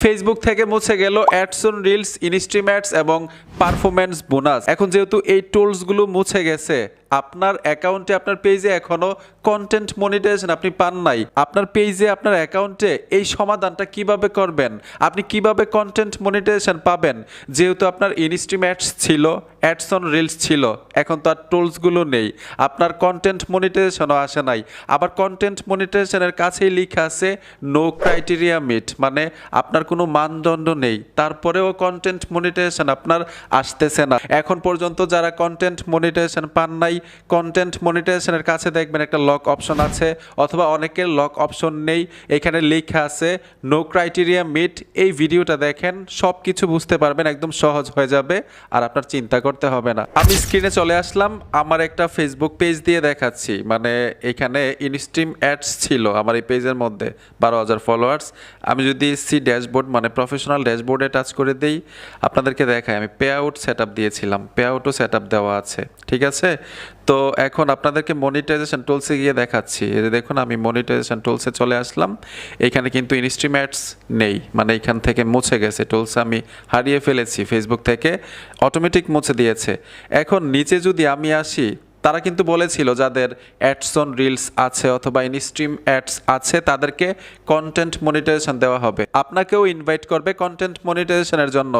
Facebook থেকে মুছে গেল অ্যাডস অন রিলস ইনস্ট্রিম্যাটস এবং পারফরমেন্স বোনাস এখন যেহেতু এই টুলসগুলো মুছে গেছে আপনার অ্যাকাউন্টে আপনার পেজে এখনও কন্টেন্ট মনিটাইজেশন আপনি পান নাই, আপনার পেজে আপনার অ্যাকাউন্টে এই সমাধানটা কীভাবে করবেন? আপনি কীভাবে কন্টেন্ট মনিটাইজেশন পাবেন? যেহেতু আপনার ইনস্ট্রিম অ্যাডস ছিল অ্যাডস অন রিলস ছিল, এখন তো আর টুলসগুলো নেই। আপনার কন্টেন্ট মনিটাইজেশনও আসে নাই। আবার কন্টেন্ট মনিটাইজেশনের কাছেই লেখা আছে নো ক্রাইটেরিয়া মিট মানে আপনার কোনো মানদণ্ড নেই। তারপরেও কন্টেন্ট মনিটাইজেশন আপনার আসতেছে না। এখন পর্যন্ত যারা কন্টেন্ট মনিটাইজেশন পান নাই কন্টেন্ট মনিটাইজেশনের কাছে দেখবেন একটা লক অপশন আছে, অথবা অনেকের লক অপশন নেই। এখানে লেখা আছে নো ক্রাইটেরিয়া মিট এই ভিডিওটা দেখেন সব কিছু বুঝতে পারবেন, একদম সহজ হয়ে যাবে, আর আপনার চিন্তা করতে হবে না। আমি স্ক্রিনে চলে আসলাম, আমার একটা ফেসবুক পেজ দিয়ে দেখাচ্ছি। মানে এখানে ইনস্ট্রিম অ্যাডস ছিল আমার এই পেজের মধ্যে, বারো হাজার ফলোয়ার্স আমি যদি সি ড্যাশবোর্ড মানে প্রফেশনাল ড্যাশবোর্ডে টাচ করে দেই, আপনাদেরকে দেখাই। আমি পে আউট সেট আপ দিয়েছিলাম পে আউটও সেট আপ দেওয়া আছে, ঠিক আছে? তো এখন আপনাদেরকে মনিটাইজেশন টুলসে গিয়ে দেখাচ্ছি। দেখুন, আমি মনিটাইজেশন টুলসে চলে আসলাম। এখানে কিন্তু ইনস্ট্রিম্যাটস নেই। মানে এখান থেকে মুছে গেছে। টুলস আমি হারিয়ে ফেলেছি। ফেসবুক থেকে অটোমেটিক মুছে দিয়েছে। এখন নিচে যদি আমি আসি তারা কিন্তু বলেছিল যাদের অ্যাডস অন রিলস আছে অথবা ইনস্ট্রিম অ্যাডস আছে, তাদেরকে কন্টেন্ট মনিটাইজেশন দেওয়া হবে। আপনাকেও ইনভাইট করবে কন্টেন্ট মনিটাইজেশনের জন্য।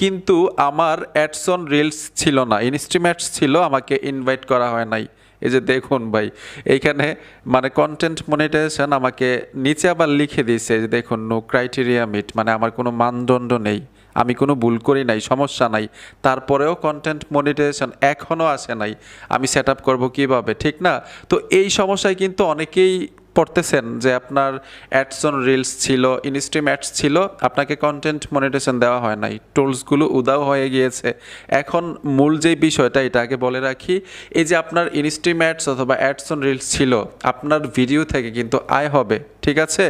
কিন্তু আমার অ্যাডস অন রিলস ছিল না, ইনস্ট্রিম অ্যাডস ছিল, আমাকে ইনভাইট করা হয় নাই। এই যে দেখুন ভাই, এইখানে মানে কন্টেন্ট মনিটাইজেশন আমাকে নিচে আবার লিখে দিয়েছে যে দেখুন নো ক্রাইটেরিয়া মিট মানে আমার কোনো মানদণ্ড নেই। আমি কোনো ভুল করি নাই, সমস্যা নাই। তারপরেও কন্টেন্ট মনিটাইজেশন এখনও আসে নাই। আমি সেট আপ করব কীভাবে, ঠিক না? তো এই সমস্যায় কিন্তু অনেকেই পড়তেছেন যে আপনার অ্যাডস অন রিলস ছিল ইনস্ট্রিম অ্যাডস ছিল, আপনাকে কন্টেন্ট মনিটেশন দেওয়া হয় নাই। টুলসগুলো উদাও হয়ে গিয়েছে। এখন মূল যে বিষয়টা, এটা আগে বলে রাখি, এই যে আপনার ইনস্ট্রিম অ্যাডস অথবা অ্যাডস অন রিলস ছিল, আপনার ভিডিও থেকে কিন্তু আয় হবে। ঠিক আছে?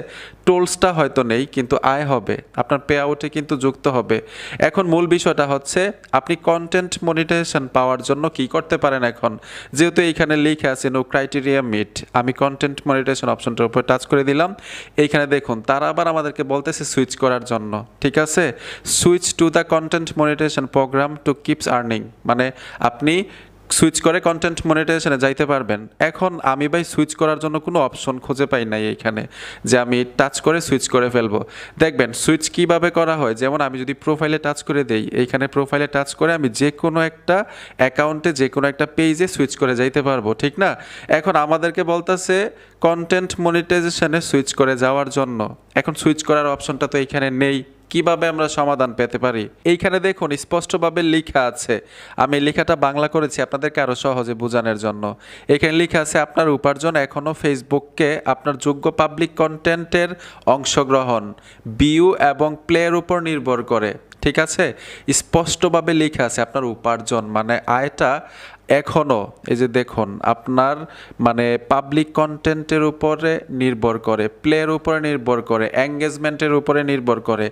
টুলসটা হয়তো নেই, কিন্তু আয় হবে। আপনার পে আউটে কিন্তু যুক্ত হবে। এখন মূল বিষয়টা হচ্ছে, আপনি কন্টেন্ট মনিটাইজেশন পাওয়ার জন্য কি করতে পারেন এখন? যেহেতু এইখানে লিখে আছে নো ক্রাইটেরিয়া মিট আমি কন্টেন্ট মনিটাইজেশন অপশনটার উপর টাচ করে দিলাম। এইখানে দেখুন, তারা আবার আমাদেরকে বলতেছে সুইচ করার জন্য। ঠিক আছে? Switch to the content monetisation program to keeps earning মানে আপনি সুইচ করে কন্টেন্ট মনিটাইজেশনে যাইতে পারবেন। এখন আমি ভাই সুইচ করার জন্য কোনো অপশন খুঁজে পাই নাই এইখানে, যে আমি টাচ করে সুইচ করে ফেলব। দেখবেন, সুইচ কীভাবে করা হয়? যেমন আমি যদি প্রোফাইলে টাচ করে দেই, এইখানে প্রোফাইলে টাচ করে আমি যে কোনো একটা অ্যাকাউন্টে যে কোনো একটা পেজে সুইচ করে যাইতে পারব, ঠিক না? এখন আমাদেরকে বলতেছে কন্টেন্ট মনিটাইজেশনে সুইচ করে যাওয়ার জন্য। এখন সুইচ করার অপশনটা তো এইখানে নেই। কীভাবে আমরা সমাধান পেতে পারি? এইখানে দেখুন, স্পষ্টভাবে লেখা আছে। আমি লেখাটা বাংলা করেছি, আপনাদেরকে আরও সহজে বোঝানোর জন্য। এখানে লেখা আছে, আপনার উপার্জন এখনও ফেসবুককে আপনার যোগ্য পাবলিক কন্টেন্টের অংশগ্রহণ বিউ এবং প্লের উপর নির্ভর করে। ঠিক আছে? স্পষ্টভাবে লেখা আছে আপনার উপার্জন মানে আয়টা এখনও এই যে দেখুন, আপনার মানে পাবলিক কন্টেন্টের উপরে নির্ভর করে প্লের উপরে নির্ভর করে এঙ্গেজমেন্টের উপরে নির্ভর করে।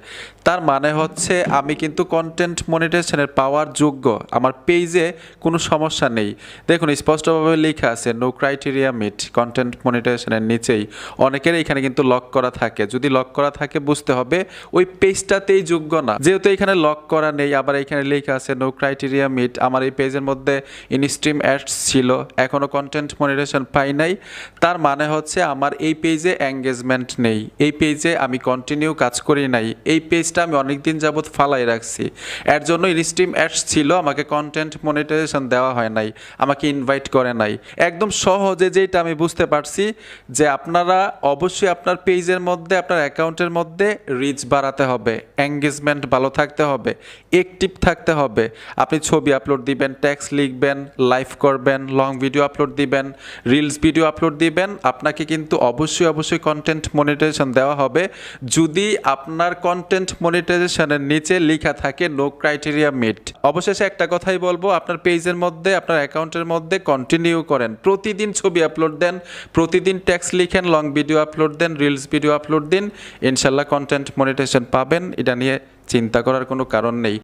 তার মানে হচ্ছে আমি কিন্তু কন্টেন্ট মনিটাইজেশনের পাওয়ার যোগ্য, আমার পেজে কোনো সমস্যা নেই। দেখুন, স্পষ্টভাবে লেখা আছে নো ক্রাইটেরিয়া মিট কন্টেন্ট মনিটাইজেশনের নিচেই। অনেকের এখানে কিন্তু লক করা থাকে, যদি লক করা থাকে বুঝতে হবে, ওই পেজটাতেই যোগ্য না। যেহেতু এখানে লক করা নেই, আবার এখানে লেখা আছে নো ক্রাইটেরিয়া মিট আমার এই পেজের মধ্যে ইনস্ট্রিম অ্যাডস ছিল এখনও কন্টেন্ট মনিটেশন পাই নাই। তার মানে হচ্ছে আমার এই পেজে এঙ্গেজমেন্ট নেই। এই পেজে আমি কন্টিনিউ কাজ করি নাই। এই পেজটা আমি অনেক দিন যাবৎ ফালাই রাখছি। এর জন্য ইনস্ট্রিম অ্যাডস ছিল, আমাকে কন্টেন্ট মনিটাইজেশন দেওয়া হয় নাই, আমাকে ইনভাইট করে নাই। একদম সহজে যেটা আমি বুঝতে পারছি, যে আপনারা অবশ্যই আপনার পেজের মধ্যে, আপনার অ্যাকাউন্টের মধ্যে রিচ বাড়াতে হবে। এঙ্গেজমেন্ট ভালো থাকতে হবে অ্যাক্টিভ থাকতে হবে। আপনি ছবি আপলোড দিবেন ট্যাক্স লিখবেন লাইভ করবেন লং ভিডিও আপলোড দিবেন রিলস ভিডিও আপলোড দিবেন। আপনাকে কিন্তু অবশ্যই অবশ্যই কন্টেন্ট মনিটাইজেশন দেওয়া হবে। যদি আপনার কন্টেন্ট মনিটাইজেশনের নিচে লেখা থাকে নো ক্রাইটেরিয়া মিট অবশেষে একটা কথাই বলব, আপনার পেজের মধ্যে, আপনার অ্যাকাউন্টের মধ্যে কন্টিনিউ করেন। প্রতিদিন ছবি আপলোড দেন, প্রতিদিন ট্যাক্স লিখেন লং ভিডিও আপলোড দেন রিলস ভিডিও আপলোড দিন। ইনশাল্লাহ কন্টেন্ট মনিটাইজেশন পাবেন। এটা নিয়ে চিন্তা করার কোনো কারণ নেই।